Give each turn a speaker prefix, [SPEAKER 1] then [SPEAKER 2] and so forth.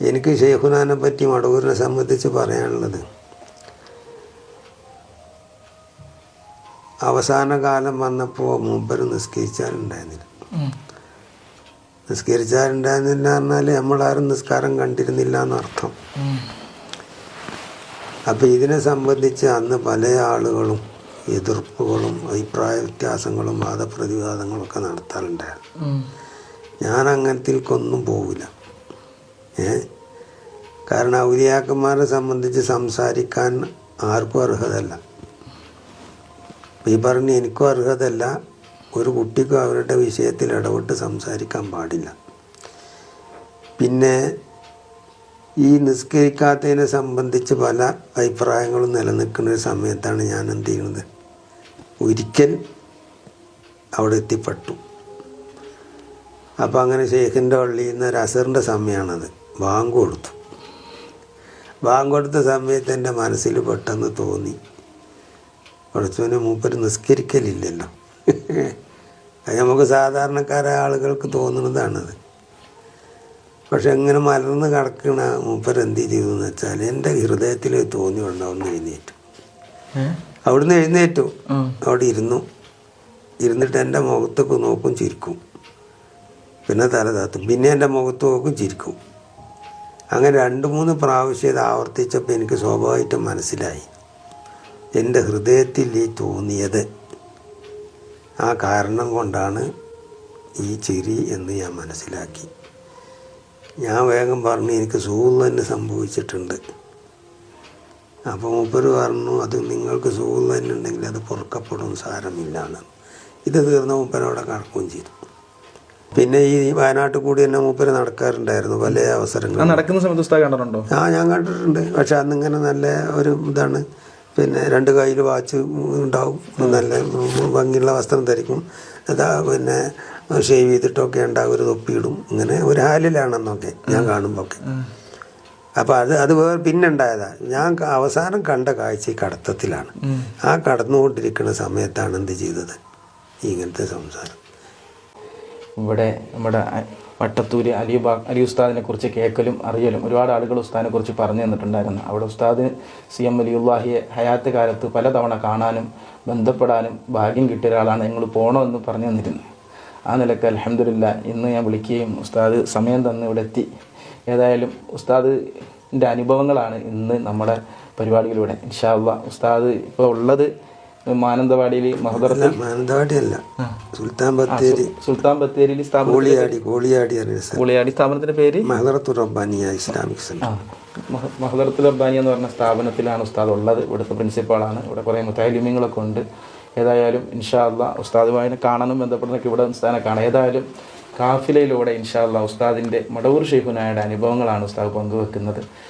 [SPEAKER 1] എനിക്ക് ഷെയ്ഖുനാനെ പറ്റി മടവൂരിനെ സംബന്ധിച്ച് പറയാനുള്ളത്. അവസാന കാലം വന്നപ്പോൾ മൂപ്പര് നിസ്കരിച്ചാലുണ്ടായിരുന്നില്ല നിസ്കരിച്ചാലുണ്ടായിരുന്നില്ല എന്നാൽ നമ്മളാരും നിസ്കാരം കണ്ടിരുന്നില്ല എന്നർത്ഥം അപ്പം ഇതിനെ സംബന്ധിച്ച് അന്ന് പല ആളുകളും എതിർപ്പുകളും അഭിപ്രായ വ്യത്യാസങ്ങളും വാദപ്രതിവാദങ്ങളും ഒക്കെ നടത്താറുണ്ടായിരുന്നു. ഞാൻ അങ്ങനത്തിൽക്കൊന്നും പോവില്ല. കാരണം ഔലിയാക്കന്മാരെ സംബന്ധിച്ച് സംസാരിക്കാൻ ആർക്കും അർഹതല്ല. ഈ പറഞ്ഞ് എനിക്കും അർഹതല്ല ഒരു കുട്ടിക്കും അവരുടെ വിഷയത്തിൽ ഇടപെട്ട് സംസാരിക്കാൻ പാടില്ല. പിന്നെ ഈ നിസ്കരിക്കാത്തതിനെ സംബന്ധിച്ച് പല അഭിപ്രായങ്ങളും നിലനിൽക്കുന്ന ഒരു സമയത്താണ് ഞാൻ എന്ത് ചെയ്യുന്നത് ഒരിക്കൽ അവിടെ എത്തിപ്പെട്ടു. അപ്പോൾ അങ്ങനെ ഷെയ്ഖിന്റെ പള്ളിയിൽ നിന്ന് ഒരു അസറിന്റെ സമയമാണത്. ബാങ്ക് കൊടുത്തു ബാങ്ക് കൊടുത്ത സമയത്ത് എന്റെ മനസ്സിൽ പെട്ടെന്ന് തോന്നി. പഠിച്ചവനെ മൂപ്പര് നിസ്കരിക്കലില്ലല്ലോ. അത് നമുക്ക് സാധാരണക്കാരായ ആളുകൾക്ക് തോന്നുന്നതാണത്. പക്ഷെ എങ്ങനെ മലർന്ന് കിടക്കണ മൂപ്പർ എന്ത് ചെയ്തു എന്ന് വെച്ചാൽ എന്റെ ഹൃദയത്തിൽ തോന്നി കൊണ്ട് അവിടുന്ന് എഴുന്നേറ്റു. അവിടുന്ന് എഴുന്നേറ്റു. അവിടെ ഇരുന്നു. ഇരുന്നിട്ട് എന്റെ മുഖത്തൊക്കെ നോക്കും ചിരിക്കും. പിന്നെ തല താത്തും. പിന്നെ എന്റെ മുഖത്ത് നോക്കും ചിരിക്കും. അങ്ങനെ രണ്ട് മൂന്ന് പ്രാവശ്യം ഇത് ആവർത്തിച്ചപ്പോൾ എനിക്ക് സ്വാഭാവികമായിട്ടും മനസ്സിലായി. എന്റെ ഹൃദയത്തിൽ ഈ തോന്നിയത് ആ കാരണം കൊണ്ടാണ് ഈ ചിരി എന്ന് ഞാൻ മനസ്സിലാക്കി. ഞാൻ വേഗം പറഞ്ഞു എനിക്ക് സുഖം തന്നെ സംഭവിച്ചിട്ടുണ്ട്. അപ്പോൾ മൂപ്പര് പറഞ്ഞു അത് നിങ്ങൾക്ക് സുഖം തന്നെ ഉണ്ടെങ്കിൽ അത് പൊറുക്കപ്പെടും സാരമില്ലാണ് ഇത് തീർന്ന മൂപ്പരവിടെ കടക്കുകയും ചെയ്തു. പിന്നെ ഈ വയനാട്ടിൽ കൂടി തന്നെ മൂപ്പര് നടക്കാറുണ്ടായിരുന്നു പല അവസരങ്ങൾ
[SPEAKER 2] നടക്കുന്ന സമയത്ത് ഉസ്താദ് കണ്ടിട്ടുണ്ടോ?
[SPEAKER 1] ആ ഞാൻ കണ്ടിട്ടുണ്ട്. പക്ഷെ അന്നിങ്ങനെ നല്ല ഒരു ഇതാണ്. പിന്നെ രണ്ട് കയ്യിൽ വാച്ച് ഉണ്ടാവും. നല്ല ഭംഗിയുള്ള വസ്ത്രം ധരിക്കും. അതാ പിന്നെ ഷേവ് ചെയ്തിട്ടൊക്കെ ഉണ്ടാവും ഒരു തൊപ്പിയിടും. ഇങ്ങനെ ഒരു ഹാലിലാണെന്നൊക്കെ ഞാൻ കാണുമ്പോൾ ഒക്കെ അപ്പോൾ അത് അത് വേറെ പിന്നെ ഉണ്ടായതാ ഞാൻ അവസാനം കണ്ട കാഴ്ച ഈ കടത്തത്തിലാണ്. ആ കടന്നുകൊണ്ടിരിക്കുന്ന സമയത്താണ് എന്ത് ചെയ്തത്? ഇങ്ങനത്തെ സംസാരം.
[SPEAKER 2] ഇവിടെ നമ്മുടെ വട്ടത്തൂര് അലി അലി ഉസ്താദിനെ കുറിച്ച് കേൾക്കലും അറിയലും ഒരുപാട് ആളുകൾ ഉസ്താദിനെ കുറിച്ച് പറഞ്ഞു തന്നിട്ടുണ്ടായിരുന്നു. അവിടെ ഉസ്താദ് സി എം അലിയുല്ലാഹിയെ ഹയാത്ത് കാലത്ത് പലതവണ കാണാനും ബന്ധപ്പെടാനും ഭാഗ്യം കിട്ടിയ ഒരാളാണ് നിങ്ങൾ പോകണമെന്ന് പറഞ്ഞു തന്നിരുന്നു. ആ നിലയ്ക്ക് അലഹമില്ല ഇന്ന് ഞാൻ വിളിക്കുകയും ഉസ്താദ് സമയം തന്ന് ഇവിടെ എത്തി. ഏതായാലും ഉസ്താദിന്റെ അനുഭവങ്ങളാണ് ഇന്ന് നമ്മുടെ പരിപാടിയിലൂടെ ഇൻഷാല്ല ഉസ്താദ് ഇപ്പോൾ ഉള്ളത് മാനന്തവാടിയിൽ മഹദറത്തിൽ
[SPEAKER 1] മാനന്തവാടിയല്ല. സുൽത്താൻ ബത്തേരി.
[SPEAKER 2] സുൽത്താൻ ബത്തേരിയിൽ
[SPEAKER 1] കോളിയാടി കോളിയാടി
[SPEAKER 2] പുളിയാടി സ്ഥാപനത്തിന്റെ പേര്?
[SPEAKER 1] മഹദറത്തു റബ്ബാനിയ ഇസ്ലാമിക് സെന്റർ
[SPEAKER 2] മഹദറത്തുൽ അബ്ബാനി എന്ന് പറഞ്ഞ സ്ഥാപനത്തിലാണ് ഉസ്താദ് ഉള്ളത്. ഇവിടുത്തെ പ്രിൻസിപ്പാളാണ്. ഇവിടെ കുറേ മുത്താലിമ്യങ്ങളൊക്കെ ഉണ്ട്. ഏതായാലും ഇൻഷാ അല്ലാ ഉസ്താദുമായി കാണാനും ബന്ധപ്പെടുന്നൊക്കെ ഇവിടെ സ്ഥാനം കാണാം. ഏതായാലും കാഫിലയിലൂടെ ഇൻഷാ അല്ലാ ഉസ്താദിന്റെ മടവൂർ ഷെയ്ഖുനായുടെ അനുഭവങ്ങളാണ് ഉസ്താദ് പങ്കുവെക്കുന്നത്.